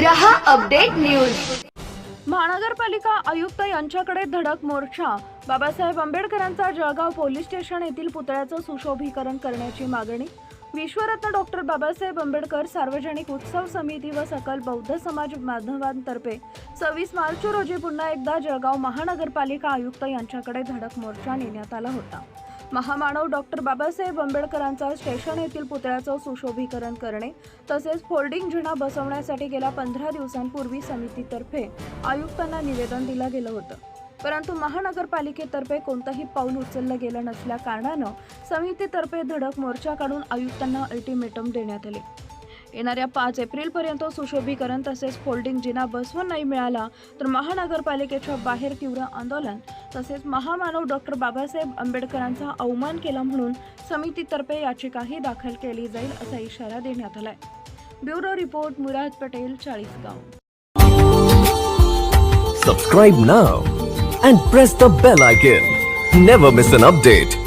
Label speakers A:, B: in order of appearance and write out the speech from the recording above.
A: रहा update news. महानगरपालिका आयुक्त यांच्याकडे धडक मोर्चा. बाबासाहेब आंबेडकरांचा जळगाव पोलीस स्टेशन येथील पुतळ्याचं सुशोभीकरण करण्याची मागणी. विश्वरत्न डॉक्टर बाबासाहेब आंबेडकर सार्वजनिक उत्सव समिती व सकल बौद्ध समाज माध्यमांतर्फे सव्वीस मार्च रोजी पुन्हा एकदा जळगाव महानगरपालिका आयुक्त यांच्याकडे धडक मोर्चा नेण्यात आला होता. महामानव डॉक्टर बाबासाहेब आंबेडकरांचा स्टेशन येथील पुतळ्याचं सुशोभीकरण करणे तसेच फोल्डिंग जिना बसवण्यासाठी गेल्या पंधरा दिवसांपूर्वी समितीतर्फे आयुक्तांना निवेदन दिलं गेलं होतं. परंतु महानगरपालिकेतर्फे कोणतंही पाऊल उचललं गेलं नसल्या कारणानं समितीतर्फे धडक मोर्चा काढून आयुक्तांना अल्टिमेटम देण्यात आले. येणाऱ्या पाच एप्रिलपर्यंत सुशोभीकरण तसेच फोल्डिंग जिना बसवून नाही मिळाला तर महानगरपालिकेच्या बाहेर तीव्र आंदोलन तसेच महामानव डॉक्टर बाबासाहेब आंबेडकरांचा अवमान केला म्हणून समितीतर्फे याचिकाही दाखल केली जाईल असा इशारा देण्यात आलाय. Bureau report Murad Patel Chalisgaon.
B: Subscribe now and press the bell icon never miss an update